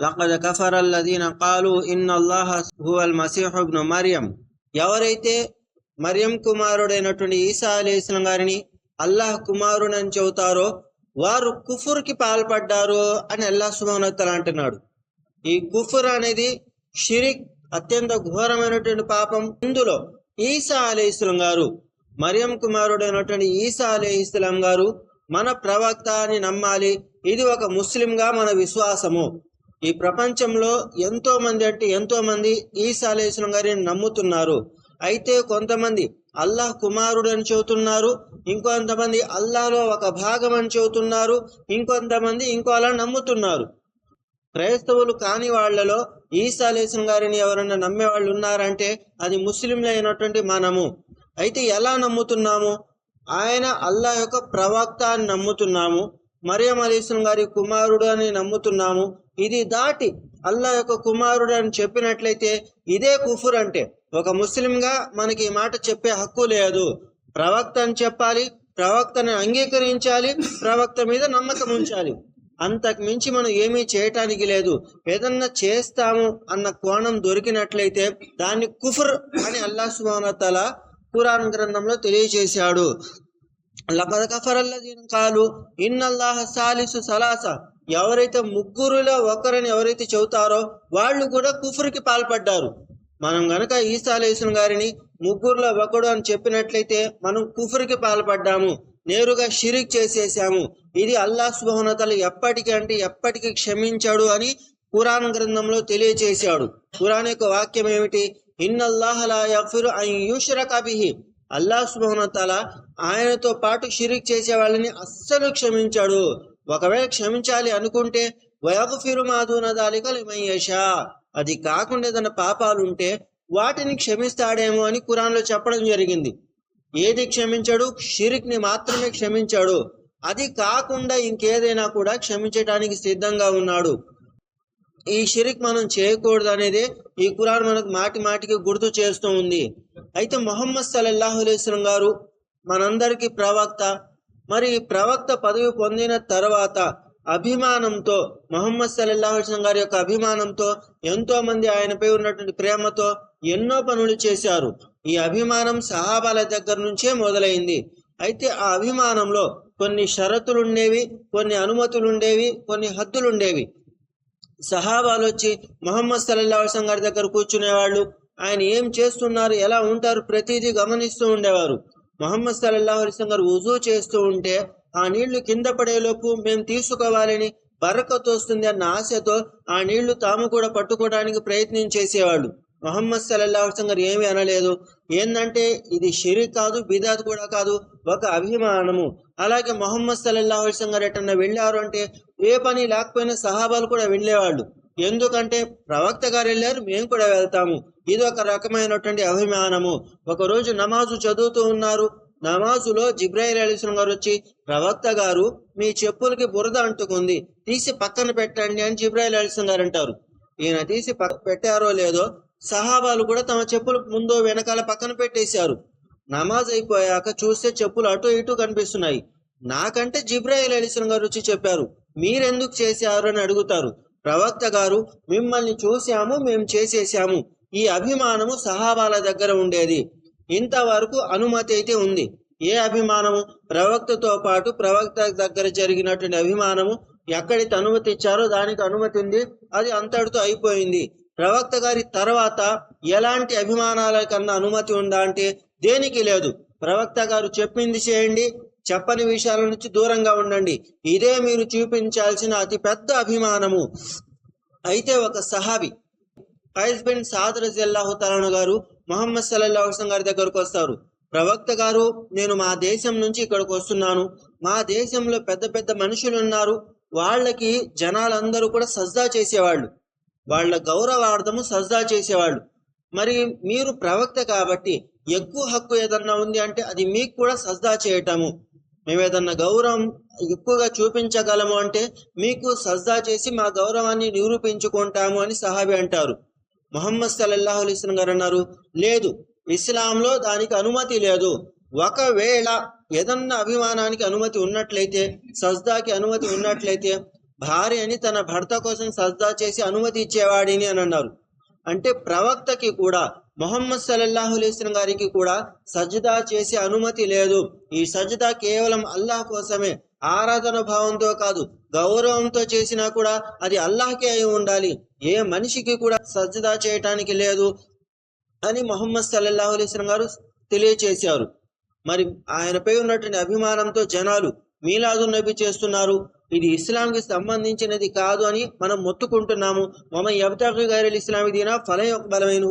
లక్కద కఫర అల్లదీన కాలు ఇన్ అల్లాహ హువల్ మసీహ్ మరియం. ఎవరైతే మరియం కుమారుడైనటువంటి ఈసా అలీస్లం గారిని అల్లాహ్ కుమారుడని చెబుతారో వారు కుఫుర్కి పాల్పడ్డారు అని అల్లాహ్ సుమోనత్తలు అంటున్నాడు. ఈ కుఫుర్ అనేది షిరిక్ అత్యంత ఘోరమైనటువంటి పాపం. ఇందులో ఈసా అలీ ఇస్లాం గారు మరియం కుమారుడైనటువంటి ఈసా అలీ ఇస్లాం గారు మన ప్రవక్త అని నమ్మాలి. ఇది ఒక ముస్లింగా మన విశ్వాసము. ఈ ప్రపంచంలో ఎంతో మంది అంటే ఎంతో మంది ఈసా గారిని నమ్ముతున్నారు. అయితే కొంతమంది అల్లాహ్ కుమారుడు అని చెబుతున్నారు. ఇంకొంతమంది అల్లాహలో ఒక భాగం అని చెబుతున్నారు. ఇంకొంతమంది ఇంకో అలా నమ్ముతున్నారు. క్రైస్తవులు కాని వాళ్ళలో ఈసా అలీసం గారిని ఎవరైనా నమ్మే వాళ్ళు ఉన్నారంటే అది ముస్లింలు అయినటువంటి మనము. అయితే ఎలా నమ్ముతున్నాము? ఆయన అల్లా యొక్క ప్రవక్త అని నమ్ముతున్నాము. మరియం అలీస్లం గారి కుమారుడు అని నమ్ముతున్నాము. ఇది దాటి అల్లా యొక్క కుమారుడు అని చెప్పినట్లయితే ఇదే కుఫుర్ అంటే. ఒక ముస్లింగా మనకి ఈ మాట చెప్పే హక్కు లేదు. ప్రవక్త అని చెప్పాలి ప్రవక్తని అంగీకరించాలి ప్రవక్త మీద నమ్మకం ఉంచాలి. అంతకు మించి మనం ఏమీ చేయటానికి లేదు. ఏదన్నా చేస్తాము అన్న కోణం దొరికినట్లయితే దాన్ని కుఫర్ అని అల్లా సుమానతల పురాణ గ్రంథంలో తెలియజేశాడు. లకద కఫరల్లదీన్ కాలు ఇన్నల్లాహ సాలిసు సలాస. ఎవరైతే ముగ్గురులో ఒకరిని ఎవరైతే చెబుతారో వాళ్ళు కూడా కుఫురికి పాల్పడ్డారు. మనం గనక ఈసా అలీస్లం గారిని ముగ్గురులో ఒకడు అని చెప్పినట్లయితే మనం కుఫురికి పాల్పడ్డాము నేరుగా షిరిక్ చేసేసాము. ఇది అల్లాహ్ సుబహనతలు ఎప్పటికీ అంటే ఎప్పటికీ క్షమించాడు అని పురాణ గ్రంథంలో తెలియచేశాడు. పురాణ యొక్క వాక్యం ఏమిటి? ఇన్నల్లాహలా యఫిరు అన్ యుష్రక బిహి. అల్లాహ్ సుబహనతల ఆయనతో పాటు షిరిక్ చేసే వాళ్ళని అస్సలు క్షమించాడు. ఒకవేళ క్షమించాలి అనుకుంటే వయఫిరు మాధున దాలిక అది కాకుండా ఏదైనా పాపాలు ఉంటే వాటిని క్షమిస్తాడేమో అని కురాన్లో చెప్పడం జరిగింది. ఏది క్షమించాడు? షిరిక్ని మాత్రమే క్షమించాడు. అది కాకుండా ఇంకేదైనా కూడా క్షమించడానికి సిద్ధంగా ఉన్నాడు. ఈ షిరిక్ మనం చేయకూడదు అనేది ఈ కురాన్ మనకు మాటి మాటికి గుర్తు చేస్తూ ఉంది. అయితే మొహమ్మద్ సల్లల్లాహు అలైస్లం గారు మనందరికీ ప్రవక్త మరి ప్రవక్త పదవి పొందిన తర్వాత అభిమానంతో మొహమ్మద్ సల్లల్లాహు గారి యొక్క అభిమానంతో ఎంతో మంది ఆయనపై ఉన్నటువంటి ప్రేమతో ఎన్నో పనులు చేశారు. ఈ అభిమానం సహాబాల దగ్గర నుంచే మొదలైంది. అయితే ఆ అభిమానంలో కొన్ని షరతులు ఉండేవి కొన్ని అనుమతులు ఉండేవి కొన్ని హద్దులు ఉండేవి సహాబాలు వచ్చి మొహమ్మద్ సల్లల్లాహు అలైహి గారి దగ్గర కూర్చునేవాళ్ళు. ఆయన ఏం చేస్తున్నారు? ఎలా ఉంటారు? ప్రతిదీ గమనిస్తూ ఉండేవారు. మొహమ్మద్ సల్లల్లాహు అలైహి గారు ఉజూ చేస్తూ ఉంటే ఆ నీళ్ళు కింద పడేలోపు మేము తీసుకోవాలని బరకత్ వస్తుంది అన్న ఆశతో ఆ నీళ్ళు తాము కూడా పట్టుకోవడానికి ప్రయత్నం చేసేవాళ్ళు. మొహమ్మద్ సల్లల్లాహు గారు ఏమీ అనలేదు. ఏంటంటే ఇది షిరిక్ కాదు బిదాత్ కూడా కాదు ఒక అభిమానము. అలాగే మొహమ్మద్ సల్లల్లాహు గారు ఎటన్నా వెళ్ళారు అంటే ఏ పని లేకపోయినా సహాబాలు కూడా వెళ్ళేవాళ్ళు ఎందుకంటే ప్రవక్త గారు వెళ్ళారు మేము కూడా వెళ్తాము. ఇది ఒక రకమైనటువంటి అభిమానము. ఒక రోజు నమాజు చదువుతూ ఉన్నారు. నమాజులో జిబ్రాయిల్ అలీస్లం గారు వచ్చి ప్రవక్త గారు మీ చెప్పులకి బురద అంటుకుంది. తీసి పక్కన పెట్టండి అని జిబ్రాయిల్ అలీస్లం గారు అంటారు. ఈయన తీసి పెట్టారో లేదో సహాబాలు కూడా తమ చెప్పులు ముందు వెనకాల పక్కన పెట్టేశారు. నమాజ్ అయిపోయాక చూస్తే చెప్పులు అటు ఇటు కనిపిస్తున్నాయి. నాకంటే జిబ్రాయిల్ అలీస్లం గారు వచ్చి చెప్పారు మీరెందుకు చేశారు అని అడుగుతారు. ప్రవక్త గారు మిమ్మల్ని చూశాము మేము చేసేసాము ఈ అభిమానము సహాబాల దగ్గర ఉండేది. ఇంతవరకు అనుమతి అయితే ఉంది. ఏ అభిమానము? ప్రవక్తతో పాటు ప్రవక్త దగ్గర జరిగినటువంటి అభిమానము ఎక్కడికి అనుమతి ఇచ్చారో దానికి అనుమతి ఉంది. అది అంతటితో అయిపోయింది. ప్రవక్త గారి తర్వాత ఎలాంటి అభిమానాల కన్నా అనుమతి ఉందా అంటే దేనికి లేదు. ప్రవక్త గారు చెప్పింది చేయండి. చెప్పని విషయాల నుంచి దూరంగా ఉండండి. ఇదే మీరు చూపించాల్సిన అతి పెద్ద అభిమానము. అయితే ఒక సహాబి ఫైజ్ బిన్ సాద్ రజిల్లాహు తలాను గారు మొహమ్మద్ సల్లల్లా అలైహి గారి దగ్గరకు వస్తారు. ప్రవక్త గారు నేను మా దేశం నుంచి ఇక్కడికి వస్తున్నాను. మా దేశంలో పెద్ద పెద్ద మనుషులు ఉన్నారు. వాళ్ళకి జనాలందరూ కూడా సజ్జా చేసేవాళ్ళు. వాళ్ళ గౌరవార్థము సజ్జా చేసేవాళ్ళు. మరి మీరు ప్రవక్త కాబట్టి ఎక్కువ హక్కు ఏదన్నా ఉంది అంటే అది మీకు కూడా సజ్జా చేయటము. మేము ఏదన్నా గౌరవం ఎక్కువగా చూపించగలము అంటే మీకు సజ్దా చేసి మా గౌరవాన్ని నిరూపించుకుంటాము అని సహాబి అంటారు. మొహమ్మద్ సల్లల్లాహు గారు అన్నారు లేదు ఇస్లాంలో దానికి అనుమతి లేదు. ఒకవేళ ఏదన్నా అభిమానానికి అనుమతి ఉన్నట్లయితే సజ్దాకి అనుమతి ఉన్నట్లయితే భార్యని తన భర్త కోసం సజ్దా చేసి అనుమతి ఇచ్చేవాడిని అని అన్నారు. అంటే ప్రవక్తకి కూడా మొహమ్మద్ సల్లల్లాహు అలైస్లం గారికి కూడా సజ్జదా చేసే అనుమతి లేదు. ఈ సజ్జదా కేవలం అల్లాహ్ కోసమే ఆరాధన భావంతో కాదు గౌరవంతో చేసినా కూడా అది అల్లాహ్కే అయి ఉండాలి. ఏ మనిషికి కూడా సజ్జదా చేయటానికి లేదు అని మొహమ్మద్ సల్లల్లాహు అలైస్లం గారు తెలియచేశారు. మరి ఆయనపై ఉన్నటువంటి అభిమానంతో జనాలు మీలాదు నబి చేస్తున్నారు. ఇది ఇస్లాంకి సంబంధించినది కాదు అని మనం మొత్తుకుంటున్నాము. మమ ఎవతకి గైరల్ ఇస్లామి దీనా ఫలం యొక్క బలమైన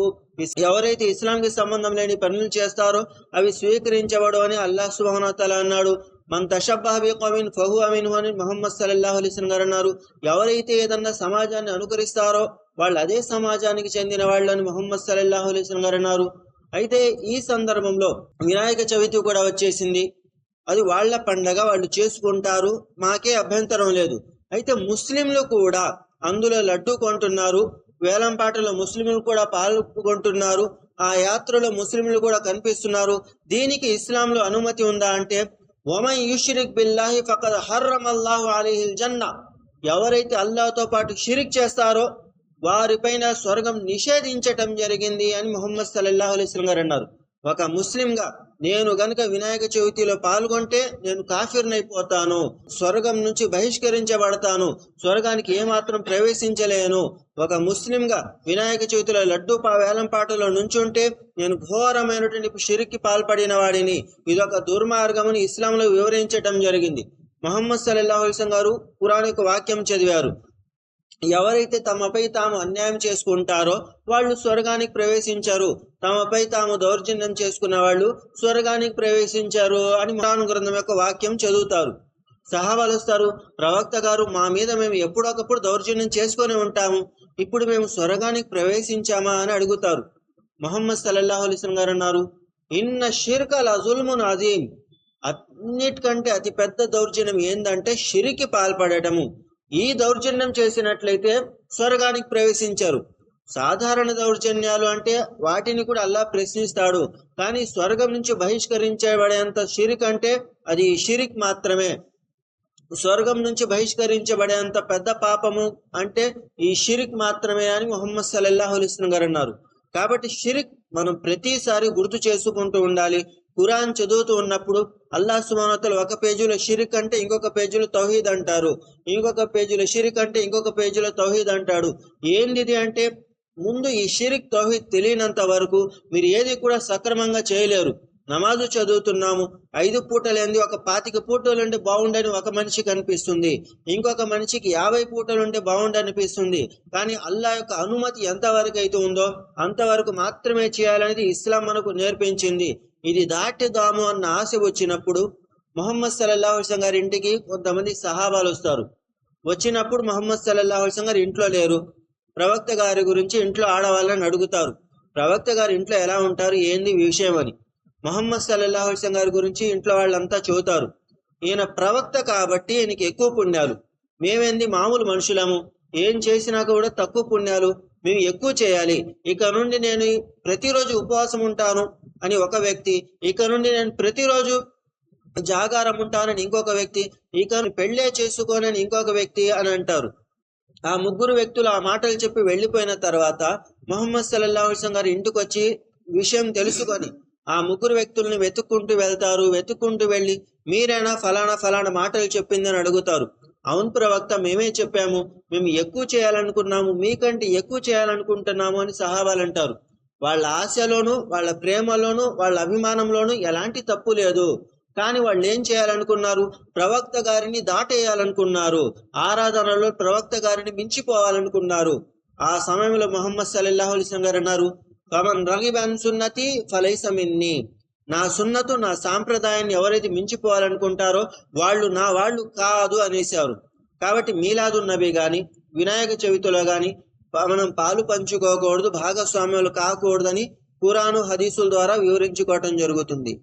ఎవరైతే ఇస్లాంకి సంబంధం లేని పనులు చేస్తారో అవి స్వీకరించబడు అని అల్లాహ్ సుబానతల అన్నాడు. మన తషబ్బాహి కమిన్ ఫహు అమిన్ అని మహమ్మద్ సల్లాహు అలీస్లం గారు అన్నారు. ఎవరైతే ఏదన్నా సమాజాన్ని అనుకరిస్తారో వాళ్ళు అదే సమాజానికి చెందిన వాళ్ళని మొహమ్మద్ సల్లాహు అలీస్లం గారు అన్నారు. అయితే ఈ సందర్భంలో వినాయక చవితి కూడా వచ్చేసింది. అది వాళ్ళ పండగ వాళ్ళు చేసుకుంటారు. మాకే అభ్యంతరం లేదు. అయితే ముస్లింలు కూడా అందులో లడ్డు కొంటున్నారు. వేలంపాటలో ముస్లింలు కూడా పాల్గొంటున్నారు ఆ యాత్రలో ముస్లింలు కూడా కనిపిస్తున్నారు. దీనికి ఇస్లాంలో అనుమతి ఉందా అంటే ఒమన్ యుషిరిక్ బిల్లాహి ఫకద్ హర్రమల్లాహు అలీహిల్ జన్నా ఎవరైతే అల్లాహ్తో పాటు షిరిక్ చేస్తారో వారిపైన స్వర్గం నిషేధించటం జరిగింది అని ముహమ్మద్ సల్లల్లాహు అలైస్లం గారు అన్నారు. ఒక ముస్లింగా నేను గనుక వినాయక చవితిలో పాల్గొంటే నేను కాఫీర్నైపోతాను స్వర్గం నుంచి బహిష్కరించబడతాను స్వర్గానికి ఏమాత్రం ప్రవేశించలేను. ఒక ముస్లింగా వినాయక చవితిలో లడ్డు పా వేలంపాటలో నుంచుంటే నేను ఘోరమైనటువంటి షిరికి పాల్పడిన వాడిని. ఇదొక దుర్మార్గమని ఇస్లాంలో వివరించటం జరిగింది. మహమ్మద్ సల్లాహు గారు పురాణిక వాక్యం చదివారు. ఎవరైతే తమపై తాము అన్యాయం చేసుకుంటారో వాళ్ళు స్వర్గానికి ప్రవేశించారు. తమపై తాము దౌర్జన్యం చేసుకున్న వాళ్ళు స్వర్గానికి ప్రవేశించారు అని మహాను గ్రంథం యొక్క వాక్యం చదువుతారు. సహవలుస్తారు. ప్రవక్త గారు మా మీద మేము ఎప్పుడొకప్పుడు దౌర్జన్యం చేసుకొని ఉంటాము. ఇప్పుడు మేము స్వర్గానికి ప్రవేశించామా? అని అడుగుతారు. మొహమ్మద్ సల్లల్లాహు అలిస్లం గారు అన్నారు ఇన్న షిర్కల్ అజుల్మున్ అజీం అన్నిటికంటే అతి పెద్ద దౌర్జన్యం ఏందంటే షిరికి పాల్పడటము. ఈ దౌర్జన్యం చేసినట్లయితే స్వర్గానికి ప్రవేశించారు. సాధారణ దౌర్జన్యాలు అంటే వాటిని కూడా అల్లా ప్రశ్నిస్తాడు. కానీ స్వర్గం నుంచి బహిష్కరించబడేంత షిరిక్ అంటే అది షిరిక్ మాత్రమే. స్వర్గం నుంచి బహిష్కరించబడేంత పెద్ద పాపము అంటే ఈ షిరిక్ మాత్రమే అని మొహమ్మద్ సల్లల్లాహు గారు అన్నారు. కాబట్టి షిరిక్ మనం ప్రతిసారి గుర్తు చేసుకుంటూ ఉండాలి. ఖురాన్ చదువుతూ ఉన్నప్పుడు అల్లా సుమానతలు ఒక పేజీలో షిరిక్ అంటే ఇంకొక పేజీలో తౌహీద్ అంటారు. ఇంకొక పేజీలో షిరిక్ అంటే ఇంకొక పేజీలో తౌహీద్ అంటాడు. ఏంది అంటే ముందు ఈ షిరిక్ తౌహీద్ తెలియనంత వరకు మీరు ఏది కూడా సక్రమంగా చేయలేరు. నమాజు చదువుతున్నాము ఐదు పూటలు ఏంది? ఒక పాతిక పూటలు ఉంటే బాగుండని ఒక మనిషికి అనిపిస్తుంది ఇంకొక మనిషికి యాభై పూటలు ఉంటే బాగుండి అనిపిస్తుంది కానీ అల్లా యొక్క అనుమతి ఎంతవరకు అయితే ఉందో అంతవరకు మాత్రమే చేయాలనేది ఇస్లాం మనకు నేర్పించింది. ఇది దాటిదాము అన్న ఆశ వచ్చినప్పుడు మొహమ్మద్ సల్లల్లా అల్సం గారి ఇంటికి కొంతమంది సహాబాలు వస్తారు. వచ్చినప్పుడు మొహమ్మద్ సల్లల్లా అల్సం గారు ఇంట్లో లేరు. ప్రవక్త గారి గురించి ఇంట్లో ఆడవాళ్ళని అడుగుతారు. ప్రవక్త గారు ఇంట్లో ఎలా ఉంటారు ఏంది విషయం అని. మొహమ్మద్ సల్లల్లా అల్సం గారి గురించి ఇంట్లో వాళ్ళంతా చూతారు ఈయన ప్రవక్త కాబట్టి ఈయనకి ఎక్కువ పుణ్యాలు. మేమేంది మామూలు మనుషులము? ఏం చేసినా కూడా తక్కువ పుణ్యాలు. మేము ఎక్కువ చేయాలి. ఇక నుండి నేను ప్రతిరోజు ఉపవాసం ఉంటాను. అని ఒక వ్యక్తి ఇక నుండి నేను ప్రతిరోజు జాగారం ఉంటానని ఇంకొక వ్యక్తి ఇక పెళ్ళే చేసుకోనని ఇంకొక వ్యక్తి అని అంటారు. ఆ ముగ్గురు వ్యక్తులు ఆ మాటలు చెప్పి వెళ్ళిపోయిన తర్వాత మొహమ్మద్ సల్లల్లాహు అలైహి గారు ఇంటికి వచ్చి విషయం తెలుసుకొని ఆ ముగ్గురు వ్యక్తుల్ని వెతుక్కుంటూ వెళ్తారు. వెతుక్కుంటూ వెళ్ళి మీరైనా ఫలానా ఫలానా మాటలు చెప్పిందని అడుగుతారు. అవును ప్రవక్త మేమే చెప్పాము. మేము ఎక్కువ చేయాలనుకున్నాము. మీకంటే ఎక్కువ చేయాలనుకుంటున్నాము అని సహాబాలు అంటారు. వాళ్ళ ఆశలోను వాళ్ళ ప్రేమలోను వాళ్ళ అభిమానంలోను ఎలాంటి తప్పు లేదు. కానీ వాళ్ళు ఏం చేయాలనుకున్నారు? ప్రవక్త గారిని దాటేయాలనుకున్నారు. ఆరాధనలో ప్రవక్త గారిని మించిపోవాలనుకున్నారు. ఆ సమయంలో మొహమ్మద్ సల్లల్లాహు అలైహి గారు అన్నారు కమన్ రగిబన్ సున్నతి ఫలైసమిన్ని నా సున్నతు నా సాంప్రదాయాన్ని ఎవరైతే మించిపోవాలనుకుంటారో వాళ్ళు నా వాళ్ళు కాదు అనేశారు. కాబట్టి మీలాదు నబీ గాని వినాయక చవితిలో గాని మనం పాలు పంచుకోకూడదు భాగస్వామ్యాలు కాకూడదని పురాణు హదీసుల ద్వారా వివరించుకోవటం జరుగుతుంది.